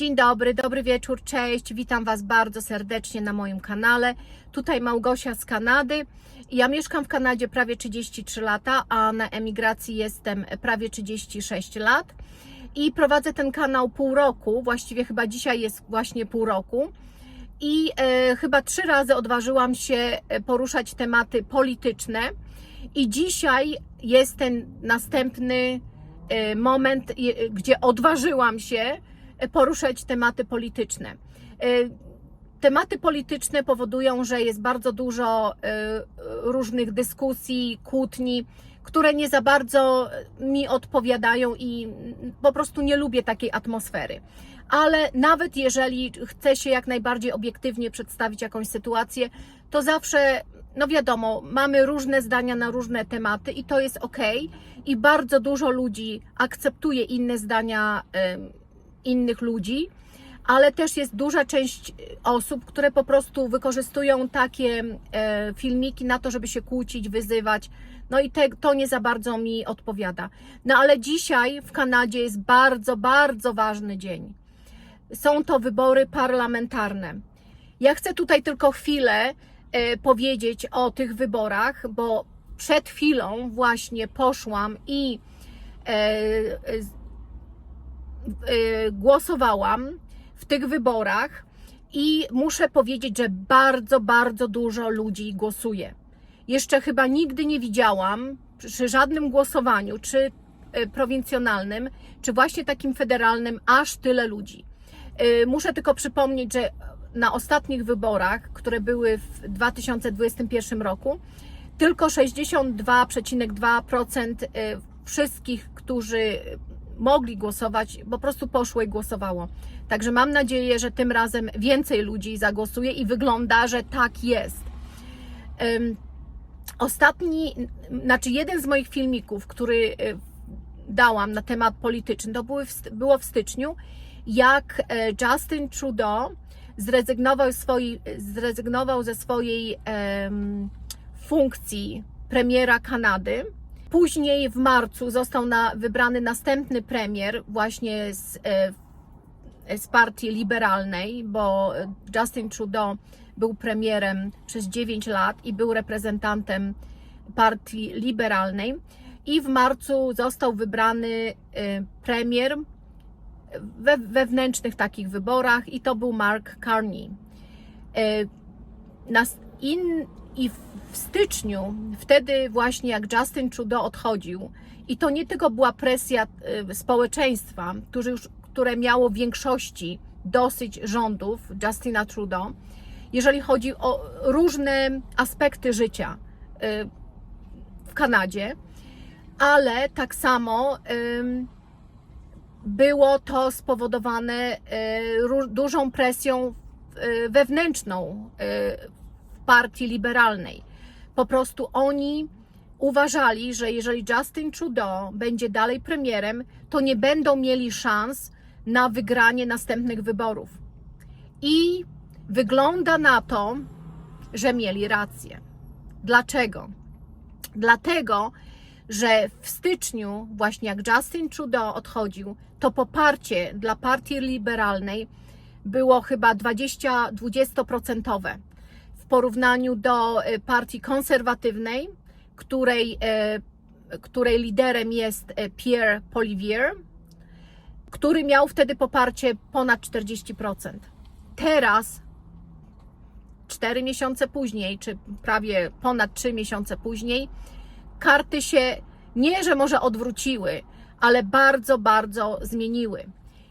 Dzień dobry, dobry wieczór, cześć. Witam Was bardzo serdecznie na moim kanale. Tutaj Małgosia z Kanady. Ja mieszkam w Kanadzie prawie 33 lata, a na emigracji jestem prawie 36 lat. I prowadzę ten kanał pół roku, właściwie chyba dzisiaj jest właśnie pół roku. I e, chyba trzy razy odważyłam się e, poruszać tematy polityczne. I dzisiaj jest ten następny e, moment, e, gdzie odważyłam się poruszać tematy polityczne. E, Tematy polityczne powodują, że jest bardzo dużo e, różnych dyskusji, kłótni, które nie za bardzo mi odpowiadają i po prostu nie lubię takiej atmosfery. Ale nawet jeżeli chcę się jak najbardziej obiektywnie przedstawić jakąś sytuację, to zawsze, no wiadomo, mamy różne zdania na różne tematy i to jest ok. I bardzo dużo ludzi akceptuje inne zdania innych ludzi ale też jest duża część osób, które po prostu wykorzystują takie e, filmiki na to, żeby się kłócić, wyzywać. No i te, to nie za bardzo mi odpowiada. No ale dzisiaj w Kanadzie jest bardzo, bardzo ważny dzień. Są to wybory parlamentarne. Ja chcę tutaj tylko chwilę e, powiedzieć o tych wyborach, bo przed chwilą właśnie poszłam i e, e, e, głosowałam w tych wyborach i muszę powiedzieć, że bardzo, bardzo dużo ludzi głosuje. Jeszcze chyba nigdy nie widziałam przy żadnym głosowaniu, czy e, prowincjonalnym, czy właśnie takim federalnym, aż tyle ludzi. E, Muszę tylko przypomnieć, że na ostatnich wyborach, które były w 2021 roku, tylko 62,2% e, wszystkich, którzy mogli głosować, po prostu poszło i głosowało. Także mam nadzieję, że tym razem więcej ludzi zagłosuje i wygląda, że tak jest. Ostatni, znaczy jeden z moich filmików, który y, dałam na temat polityczny, to były, było w styczniu, jak e, Justin Trudeau zrezygnował, swoi, zrezygnował ze swojej funkcji premiera Kanady. Później w marcu został na, wybrany następny premier właśnie z, e, z partii liberalnej, bo Justin Trudeau był premierem przez 9 lat i był reprezentantem partii liberalnej. I w marcu został wybrany e, premier we wewnętrznych takich wyborach i to był Mark Carney. E, in, I w, styczniu, wtedy właśnie jak Justin Trudeau odchodził, i to nie tylko była presja e, społeczeństwa, którzy już, które miało w większości dosyć rządów Justina Trudeau, jeżeli chodzi o różne aspekty życia e, w Kanadzie, ale tak samo było to spowodowane ró- dużą presją wewnętrzną partii liberalnej. Po prostu oni uważali, że jeżeli Justin Trudeau będzie dalej premierem, to nie będą mieli szans na wygranie następnych wyborów. I wygląda na to, że mieli rację. Dlaczego? Dlatego, że w styczniu, właśnie jak Justin Trudeau odchodził, to poparcie dla partii liberalnej było chyba 20-20% w porównaniu do e, partii konserwatywnej, której, e, której liderem jest e, Pierre Polivier, który miał wtedy poparcie ponad 40%. Teraz 4 miesiące później, czy prawie ponad 3 miesiące później, karty się nie, że może odwróciły, ale bardzo, bardzo zmieniły.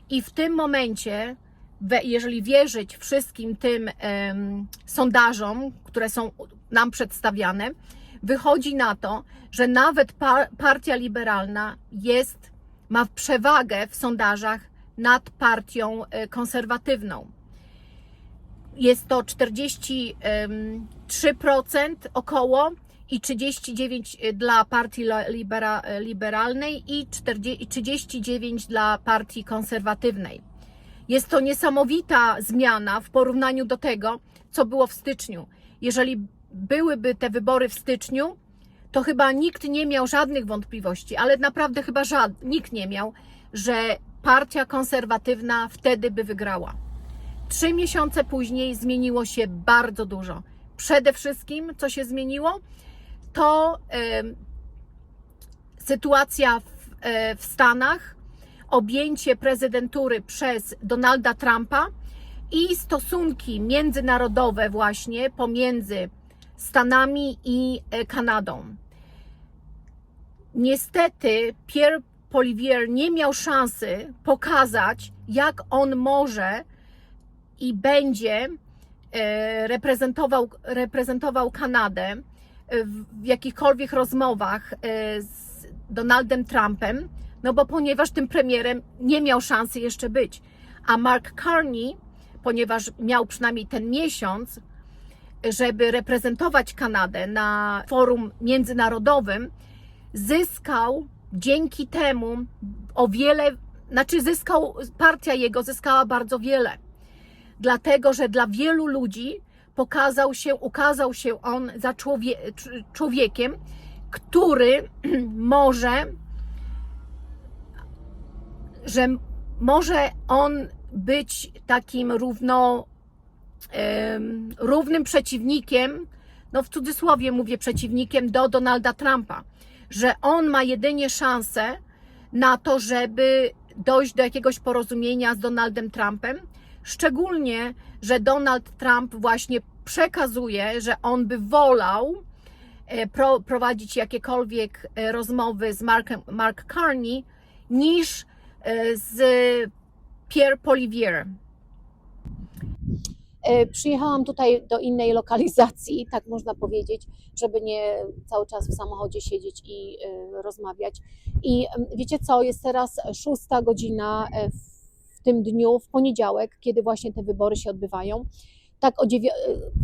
I w tym momencie, jeżeli wierzyć wszystkim tym sondażom, które są nam przedstawiane, wychodzi na to, że nawet pa- partia liberalna jest, ma przewagę w sondażach nad partią e, konserwatywną jest to 43% około i 39 dla partii libera, liberalnej i 40 i 39 dla partii konserwatywnej. Jest to niesamowita zmiana w porównaniu do tego, co było w styczniu. Jeżeli byłyby te wybory w styczniu, to chyba nikt nie miał żadnych wątpliwości, ale naprawdę chyba żad, nikt nie miał, że partia konserwatywna wtedy by wygrała. Trzy miesiące później zmieniło się bardzo dużo. Przede wszystkim, co się zmieniło, to em, sytuacja w, e, w Stanach, objęcie prezydentury przez Donalda Trumpa i stosunki międzynarodowe właśnie pomiędzy Stanami i e, Kanadą. Niestety Pierre Polivier nie miał szansy pokazać, jak on może i będzie e, reprezentował, reprezentował Kanadę w w jakichkolwiek rozmowach e, z Donaldem Trumpem, no bo ponieważ tym premierem nie miał szansy jeszcze być. A Mark Carney, ponieważ miał przynajmniej ten miesiąc, żeby reprezentować Kanadę na forum międzynarodowym, zyskał dzięki temu o wiele, znaczy zyskał, partia jego zyskała bardzo wiele. Dlatego, że dla wielu ludzi pokazał się, ukazał się on za człowie, cz- człowiekiem, który może, że może on być takim równo, równym przeciwnikiem, no w cudzysłowie mówię przeciwnikiem do Donalda Trumpa, że on ma jedynie szansę na to, żeby dojść do jakiegoś porozumienia z Donaldem Trumpem, szczególnie, że Donald Trump właśnie przekazuje, że on by wolał e, pro, prowadzić jakiekolwiek e, rozmowy z Markiem, Mark Carney niż z Pierre Polivier. E, Przyjechałam tutaj do innej lokalizacji, tak można powiedzieć, żeby nie cały czas w samochodzie siedzieć i e, rozmawiać. I wiecie co, jest teraz szósta godzina e, w tym dniu, w poniedziałek, kiedy właśnie te wybory się odbywają. Tak, o e,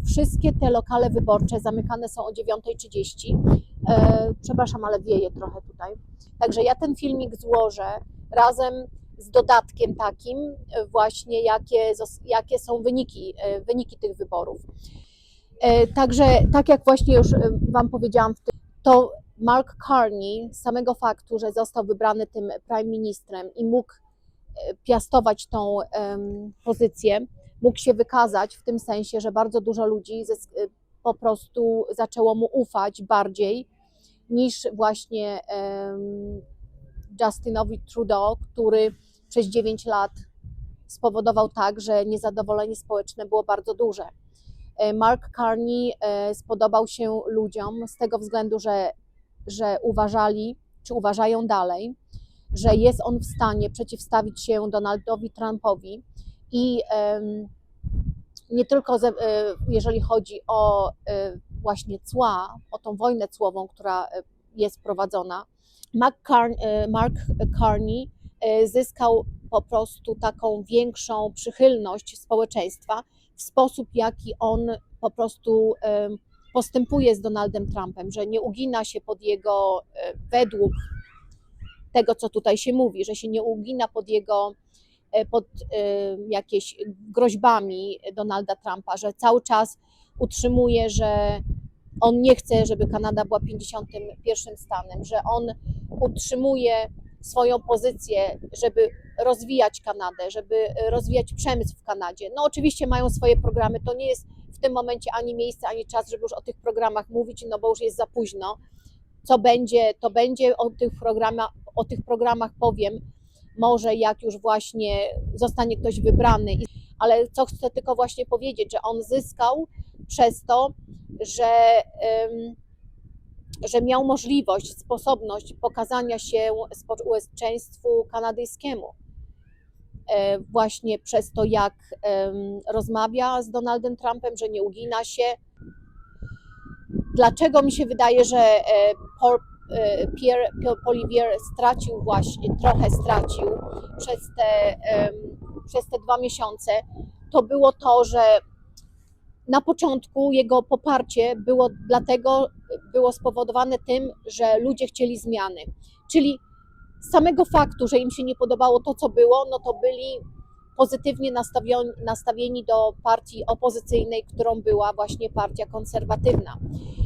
wszystkie te lokale wyborcze zamykane są o 9.30. E, przepraszam, ale wieje trochę tutaj. Także ja ten filmik złożę razem z dodatkiem takim e, właśnie, jakie, jakie są wyniki, e, wyniki tych wyborów. E, Także, tak jak właśnie już Wam powiedziałam, to Mark Carney z samego faktu, że został wybrany tym prime ministrem i mógł piastować tą pozycję, mógł się wykazać w tym sensie, że bardzo dużo ludzi po prostu zaczęło mu ufać bardziej niż właśnie Justinowi Trudeau, który przez 9 lat spowodował tak, że niezadowolenie społeczne było bardzo duże. E, Mark Carney e, spodobał się ludziom z tego względu, że, że uważali, czy uważają dalej, że jest on w stanie przeciwstawić się Donaldowi Trumpowi i nie tylko ze, e, jeżeli chodzi o właśnie cła, o tą wojnę cłową, która jest prowadzona, E, Mark Carney e, zyskał po prostu taką większą przychylność społeczeństwa w sposób, jaki on po prostu em, postępuje z Donaldem Trumpem, że nie ugina się pod jego, e, według tego, co tutaj się mówi, że się nie ugina pod jego, e, pod e, jakieś groźbami Donalda Trumpa, że cały czas utrzymuje, że on nie chce, żeby Kanada była 51 stanem, że on utrzymuje swoją pozycję, żeby rozwijać Kanadę, żeby rozwijać przemysł w Kanadzie. No oczywiście mają swoje programy, to nie jest w tym momencie ani miejsce, ani czas, żeby już o tych programach mówić, no bo już jest za późno. Co będzie, to będzie o tych programach, o tych programach powiem, może jak już właśnie zostanie ktoś wybrany. Ale co chcę tylko właśnie powiedzieć, że on zyskał przez to, że, że miał możliwość, sposobność pokazania się społeczeństwu kanadyjskiemu. E, Właśnie przez to, jak rozmawia z Donaldem Trumpem, że nie ugina się. Dlaczego mi się wydaje, że e, e, Pierre Polivier stracił właśnie, trochę stracił przez te, przez te dwa miesiące, to było to, że na początku jego poparcie było dlatego było spowodowane tym, że ludzie chcieli zmiany. Czyli z samego faktu, że im się nie podobało to, co było, no to byli pozytywnie nastawioni, nastawieni do partii opozycyjnej, którą była właśnie partia konserwatywna.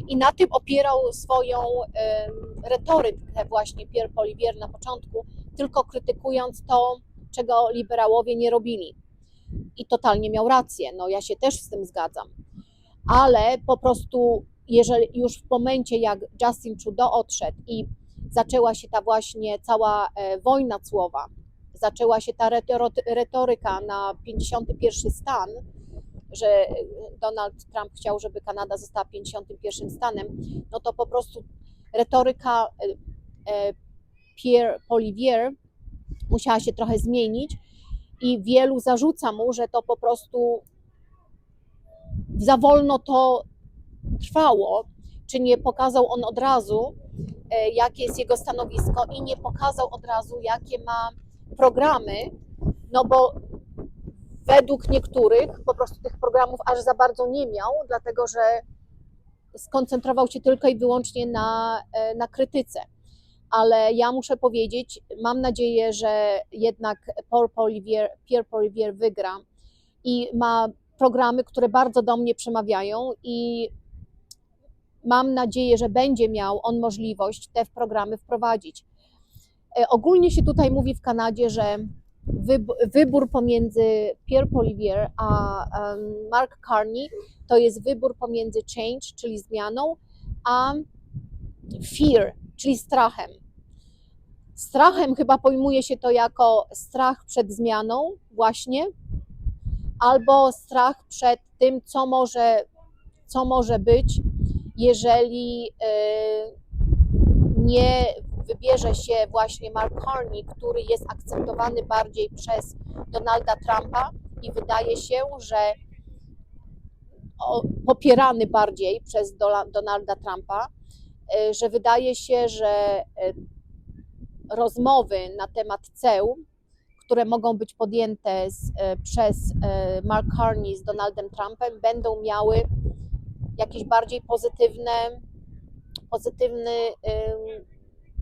I na tym opierał swoją em, retorykę właśnie Pierre Polivier na początku, tylko krytykując to, czego liberałowie nie robili. I totalnie miał rację, no ja się też z tym zgadzam. Ale po prostu, jeżeli już w momencie, jak Justin Trudeau odszedł i zaczęła się ta właśnie cała e, wojna słowa, zaczęła się ta retoryka na 51 stan, że Donald Trump chciał, żeby Kanada została 51 stanem, no to po prostu retoryka e, e, Pierre Polivier musiała się trochę zmienić i wielu zarzuca mu, że to po prostu za wolno to trwało, czy nie pokazał on od razu, e, jakie jest jego stanowisko i nie pokazał od razu, jakie ma programy, no bo według niektórych po prostu tych programów aż za bardzo nie miał, dlatego że skoncentrował się tylko i wyłącznie na, e, na krytyce. Ale ja muszę powiedzieć, mam nadzieję, że jednak Pierre Polivier wygra i ma programy, które bardzo do mnie przemawiają i mam nadzieję, że będzie miał on możliwość te programy wprowadzić. E, Ogólnie się tutaj mówi w Kanadzie, że wyb- wybór pomiędzy Pierre Polivier a Mark Carney to jest wybór pomiędzy change, czyli zmianą, a fear, czyli strachem. Strachem chyba pojmuje się to jako strach przed zmianą, właśnie, albo strach przed tym, co może, co może być, jeżeli e, nie wybierze się właśnie Mark Carney, który jest akceptowany bardziej przez Donalda Trumpa i wydaje się, że popierany bardziej przez Donalda Trumpa, że wydaje się, że e, rozmowy na temat ceł, które mogą być podjęte z, e, przez e, Mark Carney z Donaldem Trumpem, będą miały jakiś bardziej pozytywny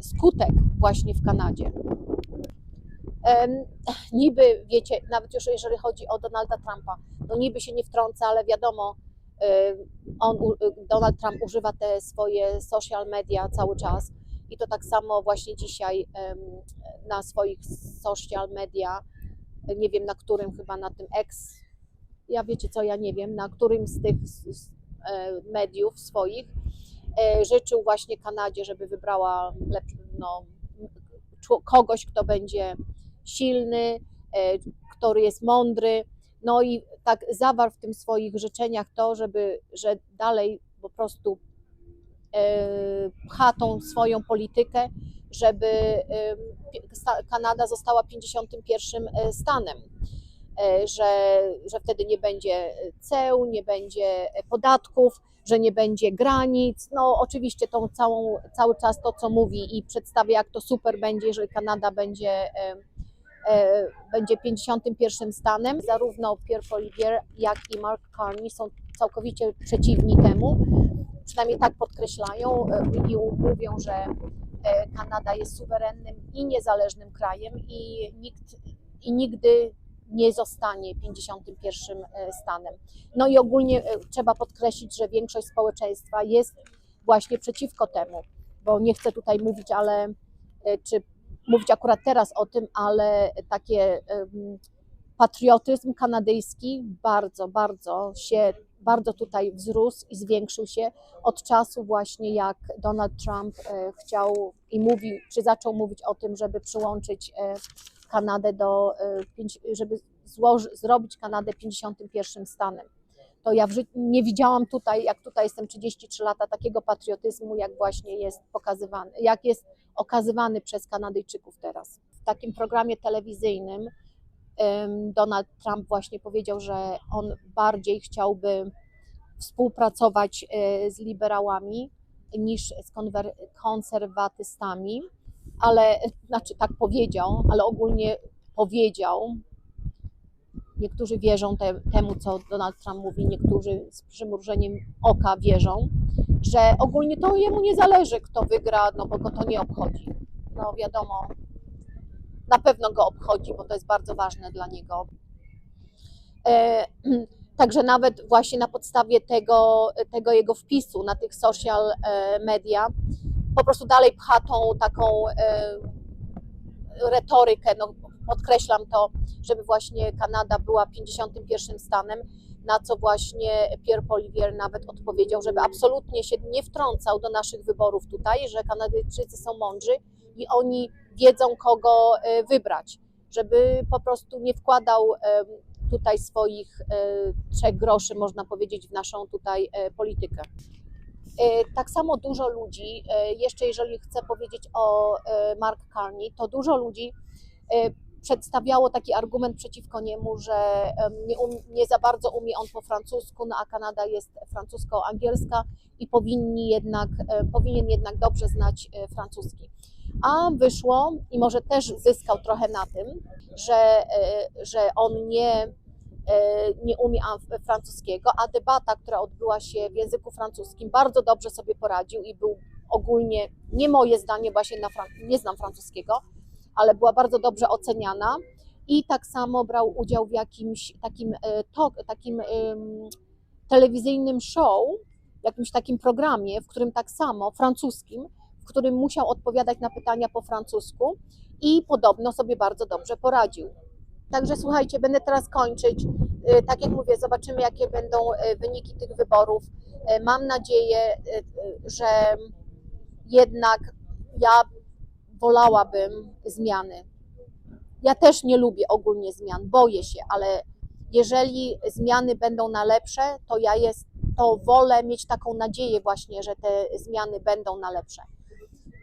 skutek właśnie w Kanadzie. Niby, wiecie, nawet już jeżeli chodzi o Donalda Trumpa, no niby się nie wtrąca, ale wiadomo, on, u- Donald Trump używa te swoje social media cały czas i to tak samo właśnie dzisiaj na swoich social media, nie wiem na którym, chyba na tym X, ja wiecie co, ja nie wiem, na którym z tych e, mediów swoich e, życzył właśnie Kanadzie, żeby wybrała lepszy, no, kogoś, kto będzie silny, e, który jest mądry. No i tak zawarł w tym swoich życzeniach to, żeby, że dalej po prostu e, pcha tą swoją politykę, żeby e, Kanada została 51 stanem. E, Że, że wtedy nie będzie ceł, nie będzie podatków, że nie będzie granic. No oczywiście tą całą, cały czas to, co mówi i przedstawia, jak to super będzie, jeżeli Kanada będzie, będzie 51 stanem. Zarówno Pierre Polivier, jak i Mark Carney są całkowicie przeciwni temu. Przynajmniej tak podkreślają e, i mówią, że e, Kanada jest suwerennym i niezależnym krajem i nikt i nigdy nie zostanie 51 stanem. No i ogólnie e, trzeba podkreślić, że większość społeczeństwa jest właśnie przeciwko temu, bo nie chcę tutaj mówić, ale e, czy mówić akurat teraz o tym, ale takie patriotyzm kanadyjski bardzo, bardzo się, bardzo tutaj wzrósł i zwiększył się od czasu właśnie jak Donald Trump e, chciał i mówił, czy zaczął mówić o tym, żeby przyłączyć e, Kanadę do, e, żeby złoży, zrobić Kanadę 51 stanem. To ja nie widziałam tutaj, jak tutaj jestem 33 lata, takiego patriotyzmu, jak właśnie jest pokazywany, jak jest okazywany przez Kanadyjczyków teraz. W takim programie telewizyjnym Donald Trump właśnie powiedział, że on bardziej chciałby współpracować e, z liberałami niż z konserwatystami, ale znaczy tak powiedział, ale ogólnie powiedział. Niektórzy wierzą te, temu, co Donald Trump mówi, niektórzy z przymrużeniem oka wierzą, że ogólnie to jemu nie zależy, kto wygra, no bo go to nie obchodzi. No wiadomo, na pewno go obchodzi, bo to jest bardzo ważne dla niego. E, Także nawet właśnie na podstawie tego, tego jego wpisu na tych social e, media po prostu dalej pcha tą taką, e, retorykę, no, podkreślam to, żeby właśnie Kanada była 51 stanem, na co właśnie Pierre Polivier nawet odpowiedział, żeby absolutnie się nie wtrącał do naszych wyborów tutaj, że Kanadyjczycy są mądrzy i oni wiedzą, kogo e, wybrać, żeby po prostu nie wkładał em, tutaj swoich e, trzech groszy, można powiedzieć, w naszą tutaj e, politykę. E, Tak samo dużo ludzi, e, jeszcze jeżeli chcę powiedzieć o e, Mark Carney, to dużo ludzi przedstawiało taki argument przeciwko niemu, że nie, um, nie za bardzo umie on po francusku, no a Kanada jest francusko-angielska i powinni jednak, powinien jednak dobrze znać francuski. A wyszło, i może też zyskał trochę na tym, że, że on nie, nie umie an- francuskiego, a debata, która odbyła się w języku francuskim, bardzo dobrze sobie poradził i był ogólnie, nie moje zdanie, bo ja się nie znam francuskiego, ale była bardzo dobrze oceniana i tak samo brał udział w jakimś takim, e, talk, takim em, telewizyjnym show, jakimś takim programie, w którym tak samo, francuskim, w którym musiał odpowiadać na pytania po francusku i podobno sobie bardzo dobrze poradził. Także słuchajcie, będę teraz kończyć. E, Tak jak mówię, zobaczymy, jakie będą e, wyniki tych wyborów. E, Mam nadzieję, że jednak ja wolałabym zmiany. Ja też nie lubię ogólnie zmian, boję się, ale jeżeli zmiany będą na lepsze, to ja jest, to wolę mieć taką nadzieję właśnie, że te zmiany będą na lepsze.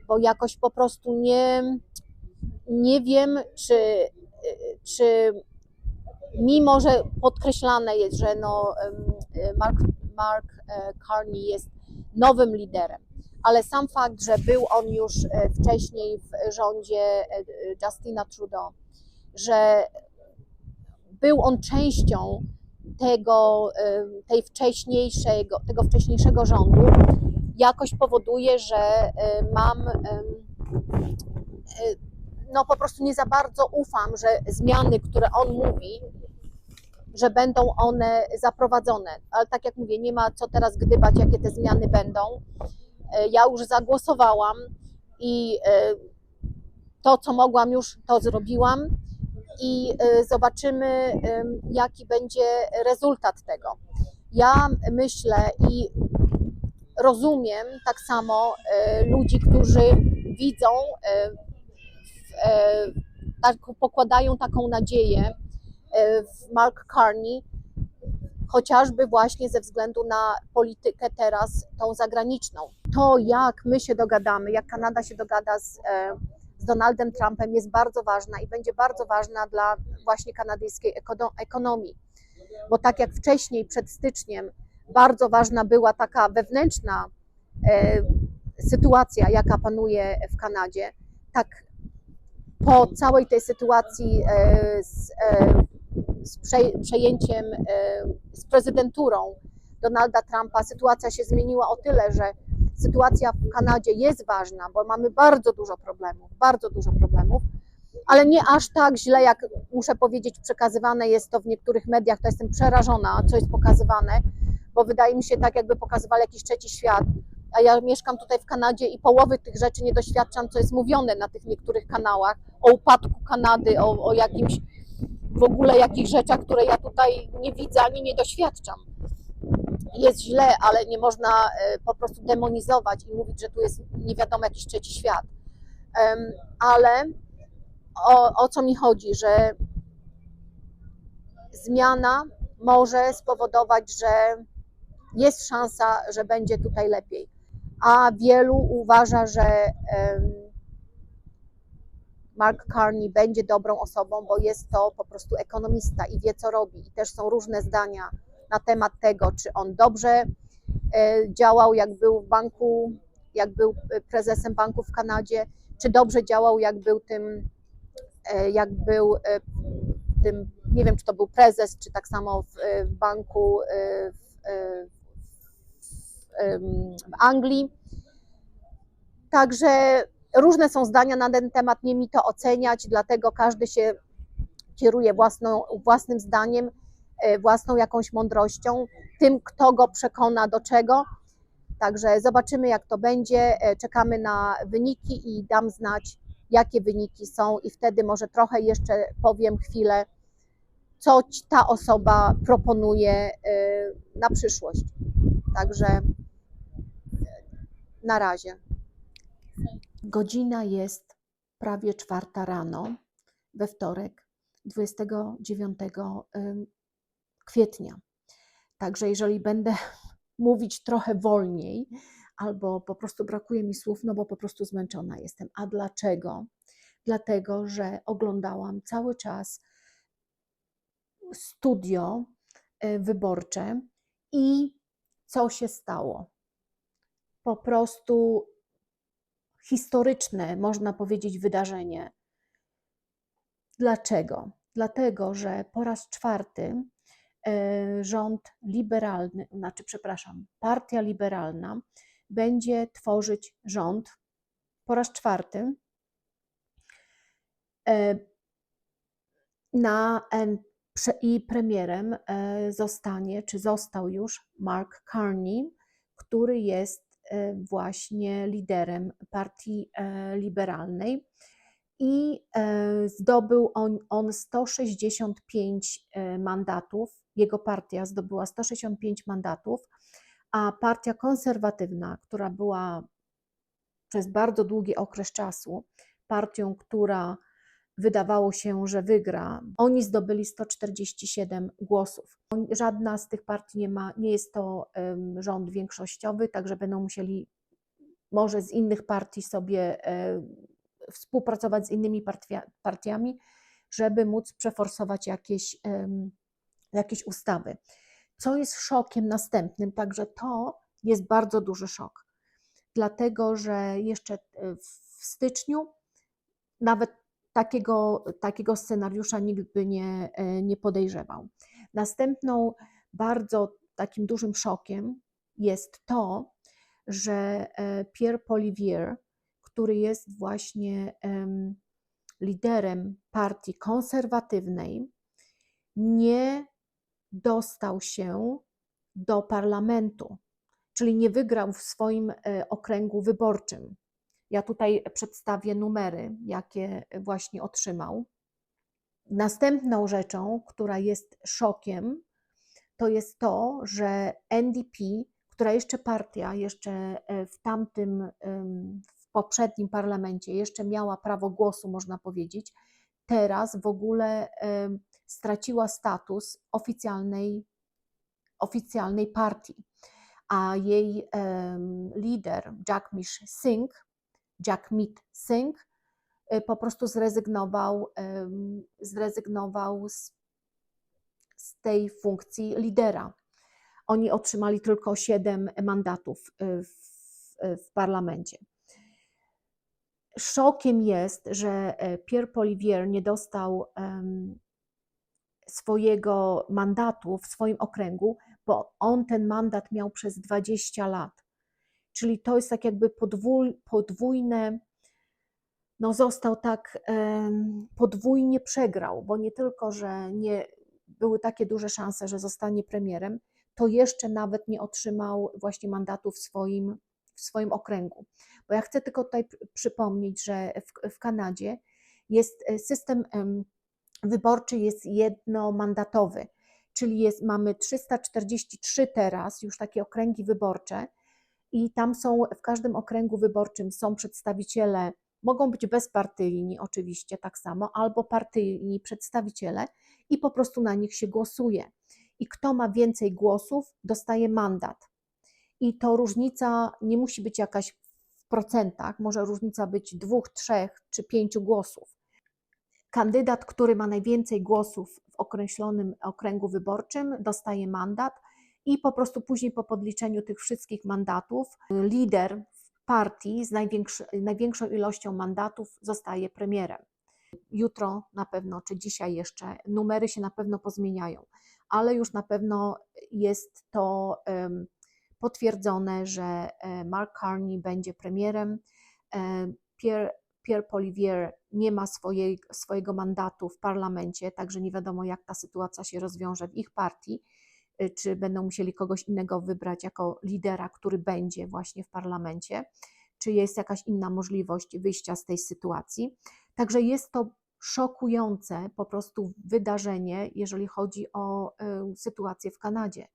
Bo jakoś po prostu nie, nie wiem, czy, czy mimo, że podkreślane jest, że no, em, Mark, Mark e, Carney jest nowym liderem, ale sam fakt, że był on już e, wcześniej w rządzie e, Justina Trudeau, że był on częścią tego, e, tej wcześniejszego, tego wcześniejszego rządu, jakoś powoduje, że e, mam e, no po prostu nie za bardzo ufam, że zmiany, które on mówi, że będą one zaprowadzone. Ale tak jak mówię, nie ma co teraz gdybać, jakie te zmiany będą. E, Ja już zagłosowałam i e, to, co mogłam już, to zrobiłam i e, zobaczymy, jaki będzie rezultat tego. Ja myślę i rozumiem tak samo ludzi, którzy widzą, tak, pokładają taką nadzieję e, w Mark Carney, chociażby właśnie ze względu na politykę teraz tą zagraniczną. To, jak my się dogadamy, jak Kanada się dogada z, e, z Donaldem Trumpem, jest bardzo ważna i będzie bardzo ważna dla właśnie kanadyjskiej ekono- ekonomii. Bo tak jak wcześniej, przed styczniem, bardzo ważna była taka wewnętrzna e, sytuacja, jaka panuje w Kanadzie, tak po całej tej sytuacji e, z, e, z prze, przejęciem, e, z prezydenturą Donalda Trumpa, sytuacja się zmieniła o tyle, że sytuacja w Kanadzie jest ważna, bo mamy bardzo dużo problemów, bardzo dużo problemów, ale nie aż tak źle, jak muszę powiedzieć, przekazywane jest to w niektórych mediach. To jestem przerażona, co jest pokazywane, bo wydaje mi się tak, jakby pokazywali jakiś trzeci świat. A ja mieszkam tutaj w Kanadzie i połowy tych rzeczy nie doświadczam, co jest mówione na tych niektórych kanałach o upadku Kanady, o, o jakimś w ogóle jakichś rzeczach, które ja tutaj nie widzę ani nie doświadczam. Jest źle, ale nie można e, po prostu demonizować i mówić, że tu jest nie wiadomo jakiś trzeci świat. Ale o, o co mi chodzi, że zmiana może spowodować, że jest szansa, że będzie tutaj lepiej. A wielu uważa, że Mark Carney będzie dobrą osobą, bo jest to po prostu ekonomista i wie, co robi. I też są różne zdania na temat tego, czy on dobrze e, działał, jak był w banku, jak był e, prezesem banku w Kanadzie, czy dobrze działał, jak był tym, e, jak był tym, nie wiem, czy to był prezes, czy tak samo w, banku w, w, Anglii. Także różne są zdania na ten temat, nie mi to oceniać, dlatego każdy się kieruje własną, własnym zdaniem, e, własną jakąś mądrością, tym, kto go przekona do czego. Także zobaczymy, jak to będzie. E, Czekamy na wyniki i dam znać, jakie wyniki są i wtedy może trochę jeszcze powiem chwilę, co ta osoba proponuje y, na przyszłość. Także na razie. Godzina jest prawie czwarta rano we wtorek, 29 ym, kwietnia. Także jeżeli będę mówić trochę wolniej, albo po prostu brakuje mi słów, no bo po prostu zmęczona jestem. A dlaczego? Dlatego, że oglądałam cały czas studio y, wyborcze i co się stało? Po prostu historyczne, można powiedzieć, wydarzenie. Dlaczego? Dlatego, że po raz czwarty e, rząd liberalny, znaczy, przepraszam, partia liberalna będzie tworzyć rząd po raz czwarty e, na, i premierem e, zostanie, czy został już Mark Carney, który jest właśnie liderem partii e, liberalnej i e, zdobył on, on 165 e, mandatów. Jego partia zdobyła 165 mandatów, a partia konserwatywna, która była przez bardzo długi okres czasu partią, która wydawało się, że wygra, oni zdobyli 147 głosów. Żadna z tych partii nie ma, nie jest to rząd większościowy, także będą musieli może z innych partii sobie e, współpracować z innymi partia, partiami, żeby móc przeforsować jakieś, jakieś ustawy. Co jest szokiem następnym, także to jest bardzo duży szok, dlatego że jeszcze e, w styczniu nawet takiego, takiego scenariusza nikt by nie, e, nie podejrzewał. Następną bardzo takim dużym szokiem jest to, że e, Pierre Polivier, który jest właśnie em, liderem partii konserwatywnej, nie dostał się do parlamentu, czyli nie wygrał w swoim e, okręgu wyborczym. Ja tutaj przedstawię numery, jakie właśnie otrzymał. Następną rzeczą, która jest szokiem, to jest to, że NDP, która jeszcze partia, jeszcze e, w tamtym, w poprzednim parlamencie jeszcze miała prawo głosu, można powiedzieć, teraz w ogóle em, straciła status oficjalnej, oficjalnej partii. A jej lider, Jagmeet Singh, Jagmeet Singh, y, po prostu zrezygnował, zrezygnował z, z tej funkcji lidera. Oni otrzymali tylko 7 mandatów y, w, w parlamencie. Szokiem jest, że e, Pierre Polivier nie dostał swojego mandatu w swoim okręgu, bo on ten mandat miał przez 20 lat. Czyli to jest tak jakby podwój, podwójne, no został tak podwójnie przegrał, bo nie tylko, że nie były takie duże szanse, że zostanie premierem, to jeszcze nawet nie otrzymał właśnie mandatu w swoim, w swoim okręgu. Bo ja chcę tylko tutaj pr- przypomnieć, że w, w Kanadzie jest e, system em, wyborczy jest jednomandatowy, czyli jest, mamy 343 teraz już takie okręgi wyborcze i tam są w każdym okręgu wyborczym są przedstawiciele, mogą być bezpartyjni oczywiście tak samo, albo partyjni przedstawiciele i po prostu na nich się głosuje. I kto ma więcej głosów, dostaje mandat. I to różnica nie musi być jakaś w procentach, może różnica być dwóch, trzech czy pięciu głosów. Kandydat, który ma najwięcej głosów w określonym okręgu wyborczym, dostaje mandat i po prostu później po podliczeniu tych wszystkich mandatów lider partii z największą ilością mandatów zostaje premierem. Jutro na pewno, czy dzisiaj jeszcze, numery się na pewno pozmieniają, ale już na pewno jest to potwierdzone, że e, Mark Carney będzie premierem. E, Pierre, Pierre Polivier nie ma swojej, swojego mandatu w parlamencie, także nie wiadomo, jak ta sytuacja się rozwiąże w ich partii y, czy będą musieli kogoś innego wybrać jako lidera, który będzie właśnie w parlamencie, czy jest jakaś inna możliwość wyjścia z tej sytuacji. Także jest to szokujące po prostu wydarzenie, jeżeli chodzi o y, sytuację w Kanadzie,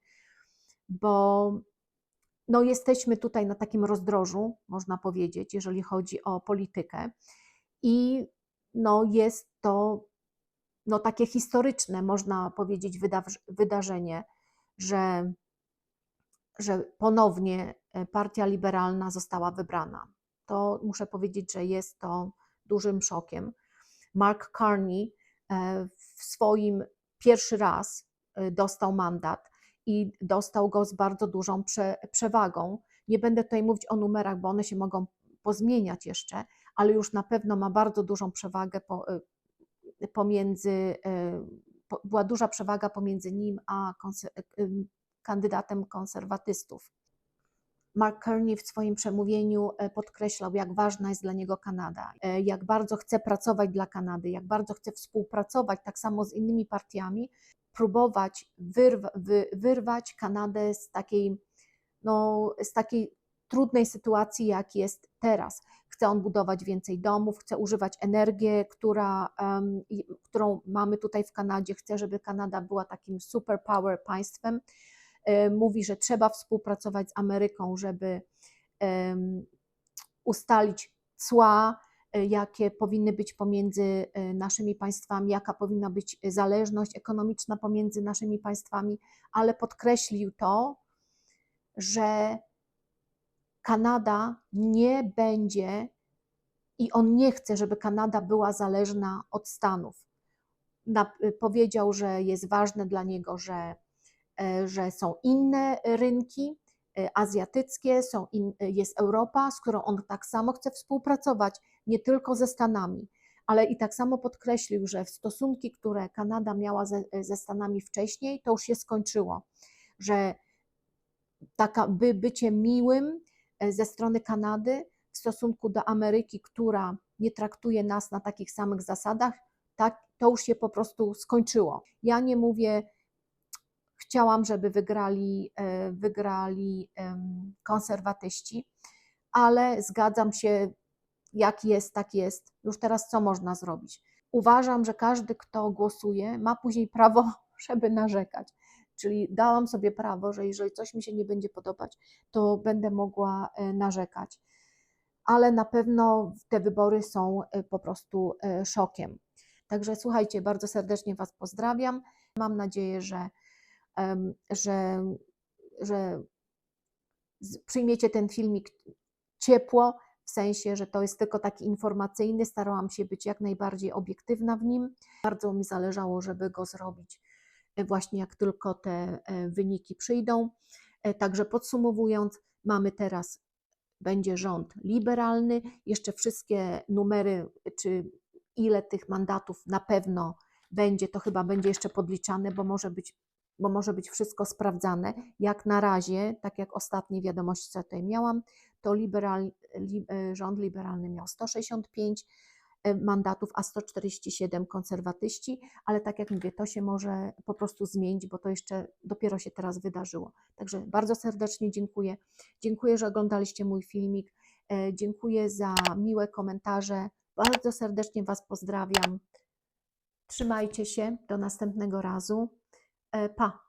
bo no, jesteśmy tutaj na takim rozdrożu, można powiedzieć, jeżeli chodzi o politykę, i no, jest to no, takie historyczne, można powiedzieć, wyda- wydarzenie, że, że ponownie e, Partia Liberalna została wybrana. To muszę powiedzieć, że jest to dużym szokiem. Mark Carney e, w swoim pierwszy raz e, dostał mandat i dostał go z bardzo dużą prze, przewagą. Nie będę tutaj mówić o numerach, bo one się mogą pozmieniać jeszcze, ale już na pewno ma bardzo dużą przewagę po, pomiędzy, po, była duża przewaga pomiędzy nim a konser, kandydatem konserwatystów. Mark Kearney w swoim przemówieniu e, podkreślał, jak ważna jest dla niego Kanada, e, jak bardzo chce pracować dla Kanady, jak bardzo chce współpracować tak samo z innymi partiami, próbować wyrwa, wy, wyrwać Kanadę z takiej, no, z takiej trudnej sytuacji, jak jest teraz. Chce on budować więcej domów, chce używać energię, która, um, którą mamy tutaj w Kanadzie, chce, żeby Kanada była takim superpower państwem mówi, że trzeba współpracować z Ameryką, żeby ustalić cła, e, jakie powinny być pomiędzy e, naszymi państwami, jaka powinna być zależność ekonomiczna pomiędzy naszymi państwami, ale podkreślił to, że Kanada nie będzie i on nie chce, żeby Kanada była zależna od Stanów. Na, powiedział, że jest ważne dla niego, że E, że są inne rynki e, azjatyckie, są in, e, jest Europa, z którą on tak samo chce współpracować, nie tylko ze Stanami, ale i tak samo podkreślił, że stosunki, które Kanada miała ze, ze Stanami wcześniej, to już się skończyło, że taka by bycie miłym ze strony Kanady w stosunku do Ameryki, która nie traktuje nas na takich samych zasadach, tak, to już się po prostu skończyło. Ja nie mówię, Chciałam, żeby wygrali, e, wygrali konserwatyści, ale zgadzam się, jak jest, tak jest. Już teraz co można zrobić? Uważam, że każdy, kto głosuje, ma później prawo, żeby narzekać. Czyli dałam sobie prawo, że jeżeli coś mi się nie będzie podobać, to będę mogła e, narzekać. Ale na pewno te wybory są e, po prostu szokiem. Także słuchajcie, bardzo serdecznie Was pozdrawiam. Mam nadzieję, że że, że przyjmiecie ten filmik ciepło, w sensie, że to jest tylko taki informacyjny. Starałam się być jak najbardziej obiektywna w nim. Bardzo mi zależało, żeby go zrobić e, właśnie jak tylko te e, wyniki przyjdą. E, także podsumowując, mamy teraz będzie rząd liberalny, jeszcze wszystkie numery, czy ile tych mandatów na pewno będzie, to chyba będzie jeszcze podliczane, bo może być bo może być wszystko sprawdzane. Jak na razie, tak jak ostatnie wiadomości, co tutaj miałam, to liberal, li, e, rząd liberalny miał 165 e, mandatów, a 147 konserwatyści, ale tak jak mówię, to się może po prostu zmienić, bo to jeszcze dopiero się teraz wydarzyło. Także bardzo serdecznie dziękuję. Dziękuję, że oglądaliście mój filmik. E, dziękuję za miłe komentarze. Bardzo serdecznie Was pozdrawiam. Trzymajcie się. Do następnego razu. Pa.